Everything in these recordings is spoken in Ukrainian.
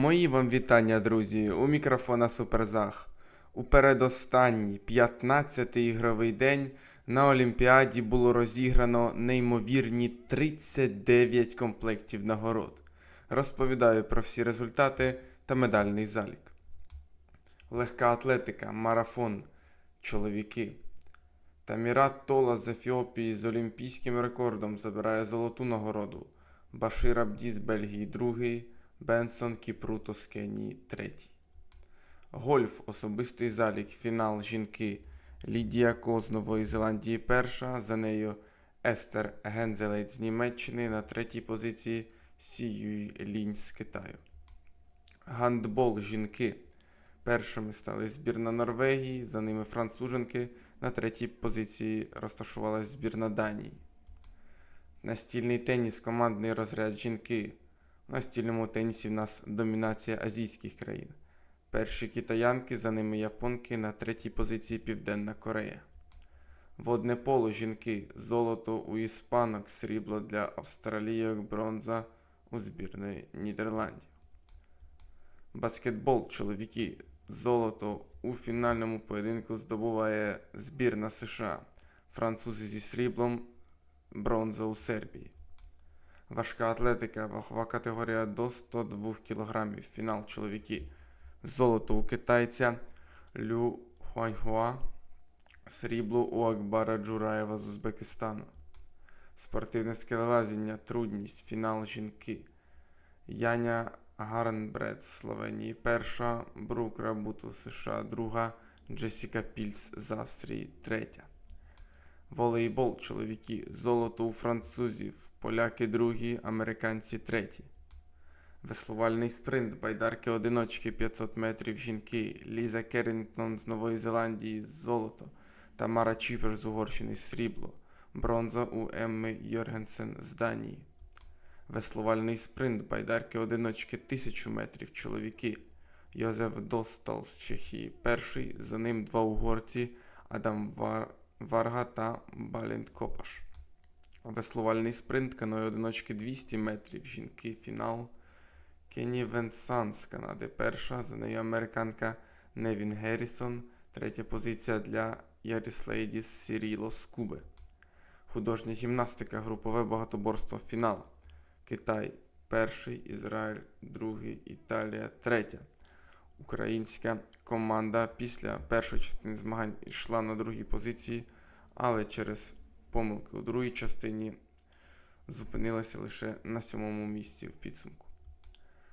Мої вам вітання, друзі, у мікрофона Суперзах. У передостанній 15-й ігровий день на Олімпіаді було розіграно неймовірні 39 комплектів нагород. Розповідаю про всі результати та медальний залік. Легка атлетика, марафон, чоловіки. Тамірат Тола з Ефіопії з олімпійським рекордом забирає золоту нагороду. Башир Абді з Бельгії другий, Бенсон Кіпруто Кенії третій. Гольф особистий залік, фінал жінки. Лідія Ко Нової Зеландії перша, за нею Естер Гензелейт з Німеччини на третій позиції Сіюй Лінь з Китаю. Гандбол жінки. Першими стали збірна Норвегії, за ними француженки. На третій позиції розташувалась збірна Данії. Настільний теніс, командний розряд жінки. Настільному тенісі в нас домінація азійських країн. Перші китаянки, за ними японки, на третій позиції Південна Корея. Водне поло жінки, золото у іспанок, срібло для австралійок, бронза у збірної Нідерландів. Баскетбол чоловіки, золото у фінальному поєдинку здобуває збірна США, французи зі сріблом, бронза у Сербії. Важка атлетика, вагова категорія до 102 кг. Фінал чоловіки. Золото у китайця Лю Хуаньхуа, срібло у Акбара Джураєва з Узбекистану. Спортивне скелелазіння, трудність, фінал жінки. Яня Гарнбред з Словенії перша, Брук Рабуту США друга, Джесіка Пільц з Австрії третя. Волейбол чоловіки. Золото у французів, поляки другі, американці треті. Веслувальний спринт, байдарки одиночки 500 метрів жінки, Ліза Керрінгтон з Нової Зеландії золото, Тамара Чіпер з Угорщини срібло, бронза у Емми Йоргенсен з Данії. Веслувальний спринт, байдарки одиночки 1000 метрів чоловіки, Йозеф Достал з Чехії перший, за ним два угорці Адам Варга та Балент Копаш. Веслувальний спринт, каної одиночки 200 метрів жінки, фінал. Кенні Венсан з Канади перша, за нею американка Невін Геррісон, третя позиція для Яріс Лейдіс Сіріло з Куби. Художня гімнастика, групове багатоборство, фінал. Китай перший, Ізраїль другий, Італія третя. Українська команда після першої частини змагань йшла на другій позиції, але через помилки у другій частині зупинилася лише на сьомому місці в підсумку.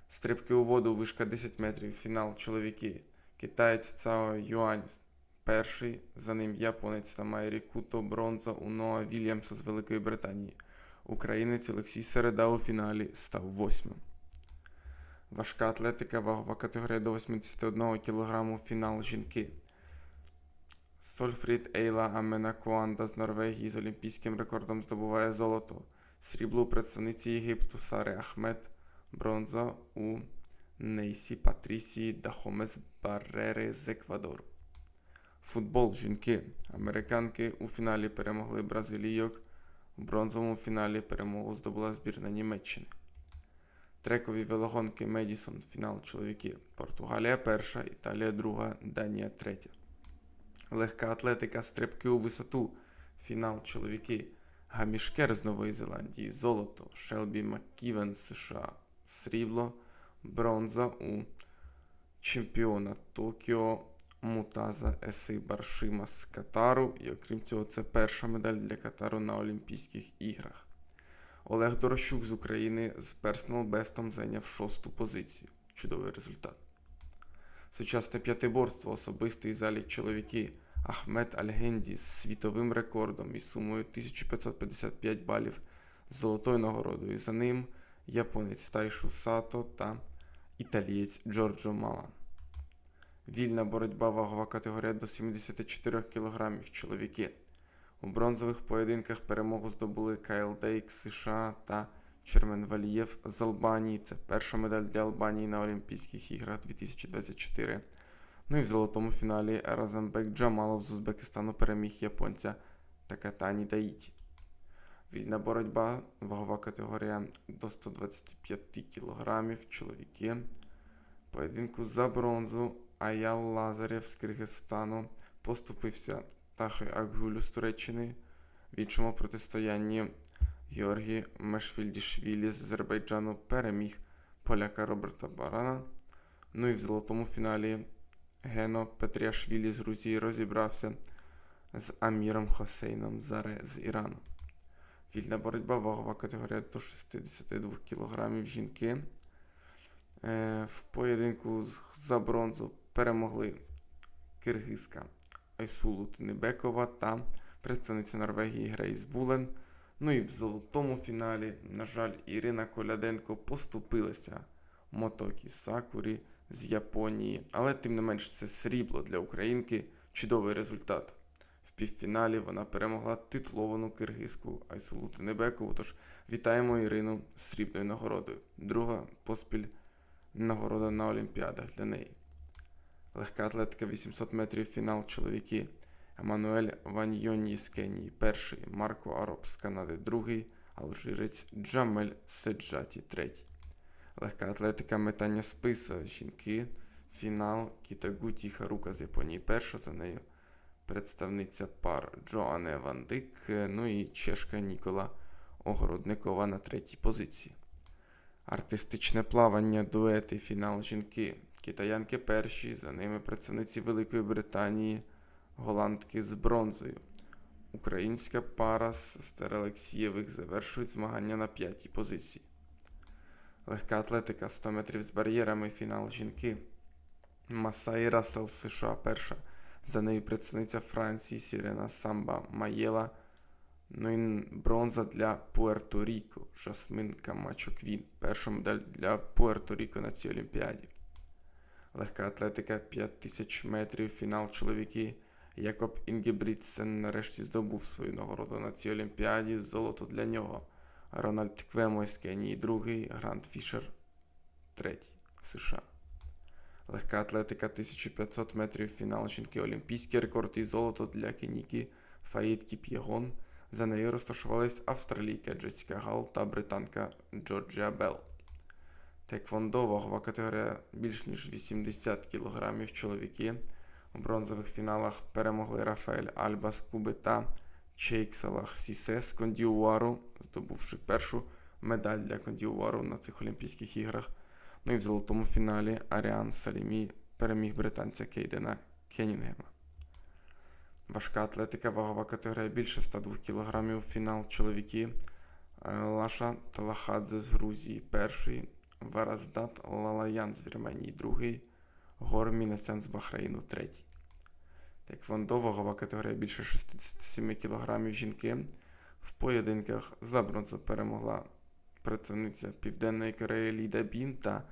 Стрибки у воду, вишка 10 метрів, фінал чоловіки. Китаєць Цао Юань перший, за ним японець Тамайрі Куто, бронза у Ноа Вільямса з Великої Британії. Українець Олексій Середа у фіналі став восьмим. Важка атлетика, вагова категорія до 81 кг, фінал жінки. Сольфрід Ейла Аменакуанда з Норвегії з олімпійським рекордом здобуває золото. Срібло у представниці Єгипту Сари Ахмед бронза у Нейсі Патрісії Дахомес Баррери з Еквадору. Футбол жінки. Американки у фіналі перемогли бразилійок. У бронзовому фіналі перемогу здобула збірна Німеччини. Трекові велогонки Медісон. Фінал чоловіки. Португалія перша, Італія друга, Данія третя. Легка атлетика, стрибки у висоту. Фінал чоловіки. Гамішкер з Нової Зеландії, золото, Шелбі Макківен США, срібло, бронза у чемпіона Токіо Мутаза Еси Баршима з Катару. І окрім цього, це перша медаль для Катару на Олімпійських іграх. Олег Дорощук з України з персонал бестом зайняв шосту позицію. Чудовий результат. Сучасне п'ятиборство, особистий залік чоловіки. Ахмед Альгенді з світовим рекордом і сумою 1555 балів золотою нагородою. За ним японець Тайшу Сато та італієць Джорджо Малан. Вільна боротьба вагова категорія до 74 кг чоловіки. У бронзових поєдинках перемогу здобули Кайл Дейк США та Чермен Валієв з Албанії. Це перша медаль для Албанії на Олімпійських іграх 2024. Ну і в золотому фіналі Разамбек Джамалов з Узбекистану переміг японця Такатані Даїті. Вільна боротьба, вагова категорія до 125 кг, чоловіки. Поєдинку за бронзу Аял Лазарєв з Киргизстану поступився Тахой Акгулю з Туреччини. В іншому протистоянні Георгій Мешвільдішвілі з Азербайджану переміг поляка Роберта Барана. Ну і в золотому фіналі Гено Петріашвілі з Грузії розібрався з Аміром Хосейном Заре з Ірану. Вільна боротьба, вагова категорія до 62 кг жінки. Е, В поєдинку за бронзу перемогли киргизка Айсулу Тинебекова та представниця Норвегії Грейс Булен. Ну і в золотому фіналі, на жаль, Ірина Коляденко поступилася Мотокі Сакурі з Японії, але тим не менш це срібло для українки. Чудовий результат. В півфіналі вона перемогла титуловану киргизку Айсулу Тинебекову. Тож вітаємо Ірину з срібною нагородою. Друга поспіль нагорода на Олімпіадах для неї. Легка атлетика 800 метрів фінал чоловіки. Еммануель Ваньйоні з Кенії перший, Марко Ароб з Канади другий, алжирець Джамель Седжаті третій. Легка атлетика метання списа жінки. Фінал Кітагуті Харука з Японії перша, за нею представниця пар Джоанне Ван Дик, ну і чешка Нікола Огородникова на третій позиції. Артистичне плавання, дуети, фінал жінки. Китаянки перші, за ними представниці Великої Британії, голландки з бронзою. Українська пара сестер Олексієвих завершують змагання на п'ятій позиції. Легка атлетика 100 метрів з бар'єрами, фінал жінки. Масаї Рассел США перша. За нею представниця Франції Сірена Самба Маєла. Ну і бронза для Пуерто-Ріко. Жасмин Камачо Квін. Перша медаль для Пуерто-Ріко на цій Олімпіаді. Легка атлетика 5000 метрів, фінал чоловіки. Якоб Інгебрідсен нарешті здобув свою нагороду на цій Олімпіаді. Золото для нього. Рональд Квемо з Кенії другий, Грант Фішер третій, США. Легка атлетика 1500 метрів, фінал жінки Олімпійський рекорд і золото для кеніки Фаїд Кіп'єгон. За нею розташувались австралійка Джесіка Гал та британка Джорджія Белл. Теквондо вагова категорія більш ніж 80 кг чоловіки. У бронзових фіналах перемогли Рафаель Альба з Куби та Чейк Салах Сісе з Кондіуару, здобувши першу медаль для Кондіуару на цих Олімпійських іграх. Ну і в золотому фіналі Аріан Салімі переміг британця Кейдена Кенінгема. Важка атлетика, вагова категорія більше 102 кг. Фінал чоловіки. Е, Лаша Талахадзе з Грузії перший, Вараздат Лалаян з Вірменії другий, Гор Мінесян з Бахрейну третій. Теквондо вагова категорія більше 67 кг жінки. В поєдинках за бронзу перемогла представниця Південної Кореї Ліда Бін та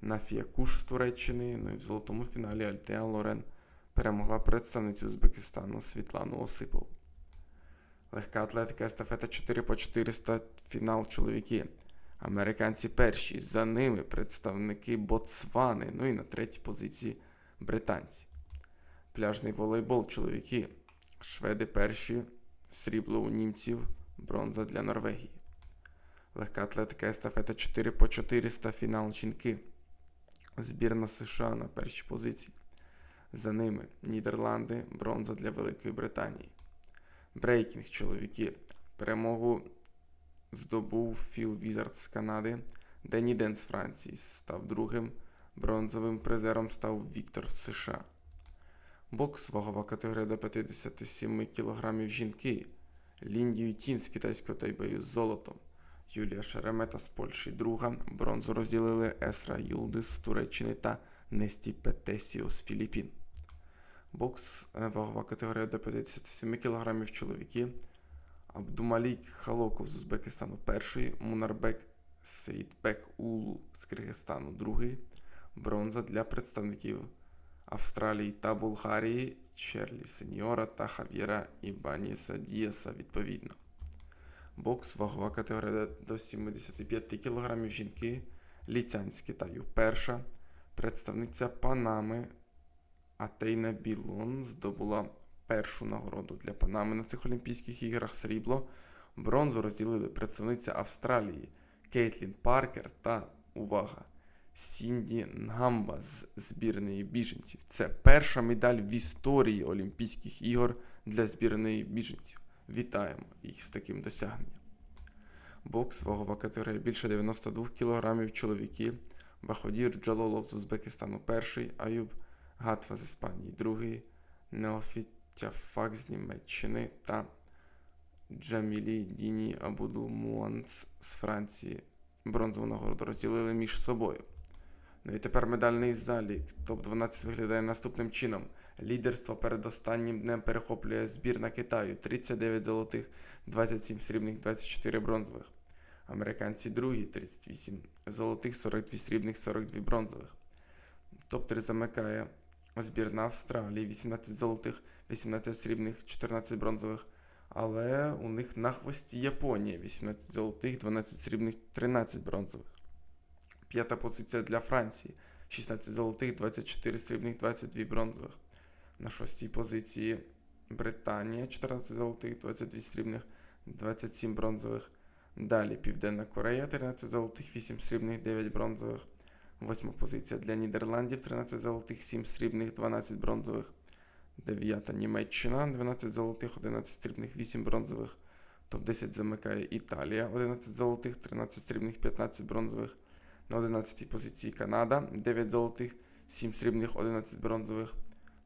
Нафія Куш з Туреччини. Ну і в золотому фіналі Альтеа Лорен перемогла представницю Узбекистану Світлану Осипову. Легка атлетика естафета 4 по 400 фінал чоловіки. Американці перші, за ними представники Ботсвани, ну і на третій позиції британці. Пляжний волейбол чоловіки. Шведи перші, срібло у німців, бронза для Норвегії. Легка атлетика естафета 4 по 400 фінал жінки. Збірна США на першій позиції. За ними Нідерланди, бронза для Великої Британії. Брейкінг чоловіки. Перемогу здобув Філ Візард з Канади. Дені Ден з Франції став другим. Бронзовим призером став Віктор з США. Бокс вагова категорія до 57 кг жінки. Лін Ютін з китайського тайбею з золотом. Юлія Шеремета з Польщі друга. Бронзу розділили Есра Юлдис з Туреччини та Несті Петесіо з Філіппін. Бокс е, вагова категорія до 57 кг чоловіки. Абдумалік Халоков з Узбекистану перший, Мунарбек Сейдбек Улу з Киргизстану другий. Бронза для представників Австралії та Болгарії, Черлі Сеньора та Хав'єра Ібаніса Діаса відповідно. Бокс вагова категорія до 75 кг жінки. Ліцянь з Китаю перша. Представниця Панами Атейна Білон здобула першу нагороду для Панами на цих Олімпійських іграх срібло. Бронзу розділили представниця Австралії Кейтлін Паркер та увага! Сінді Нгамба з збірної біженців. Це перша медаль в історії Олімпійських ігор для збірної біженців. Вітаємо їх з таким досягненням. Бокс, вагова категорія більше 92 кг чоловіки. Баходір Джалолов з Узбекистану перший, Аюб Гатва з Іспанії другий, Неофіт Тяфак з Німеччини та Джамілі Діні Абуду Муанц з Франції бронзову нагороду розділили між собою. Ну і тепер медальний залік. Топ-12 виглядає наступним чином. Лідерство перед останнім днем перехоплює збірна Китаю 39 золотих, 27 срібних, 24 бронзових. Американці другі 38 золотих, 42 срібних, 42 бронзових. Топ-3 замикає збірна Австралії 18 золотих, 18 срібних, 14 бронзових. Але у них на хвості Японія 18 золотих, 12 срібних, 13 бронзових. П'ята позиція для Франції 16 золотих, 24 срібних, 22 бронзових. На шостій позиції Британія 14 золотих, 22 срібних, 27 бронзових. Далі Південна Корея 13 золотих, 8 срібних, 9 бронзових. Восьма позиція для Нідерландів 13 золотих, 7 срібних, 12 бронзових. Дев'ята Німеччина 12 золотих, 11 срібних, 8 бронзових. Топ-10 замикає Італія 11 золотих, 13 срібних, 15 бронзових. На 11 позиції Канада 9 золотих, 7 срібних, 11 бронзових.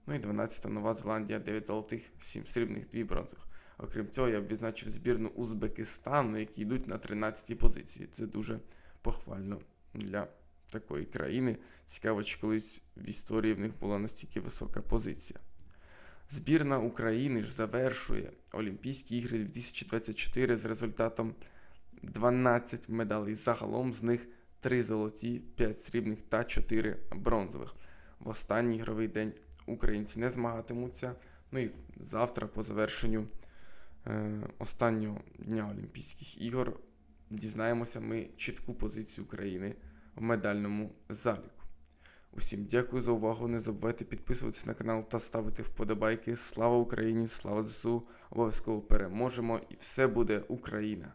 Ну і 12 Нова Зеландія 9 золотих, 7 срібних, 2 бронзових. Окрім цього, я б відзначив збірну Узбекистану, які йдуть на 13 позиції. Це дуже похвально для такої країни. Цікаво, чи колись в історії в них була настільки висока позиція. Збірна України ж завершує Олімпійські ігри 2024 з результатом 12 медалей. Загалом з них 3 золоті, 5 срібних та 4 бронзових. В останній ігровий день українці не змагатимуться. Ну і завтра, по завершенню е, останнього дня Олімпійських ігор, дізнаємося ми чітку позицію України медальному заліку. Усім дякую за увагу. Не забувайте підписуватися на канал та ставити вподобайки. Слава Україні! Слава ЗСУ! Обов'язково переможемо і все буде Україна!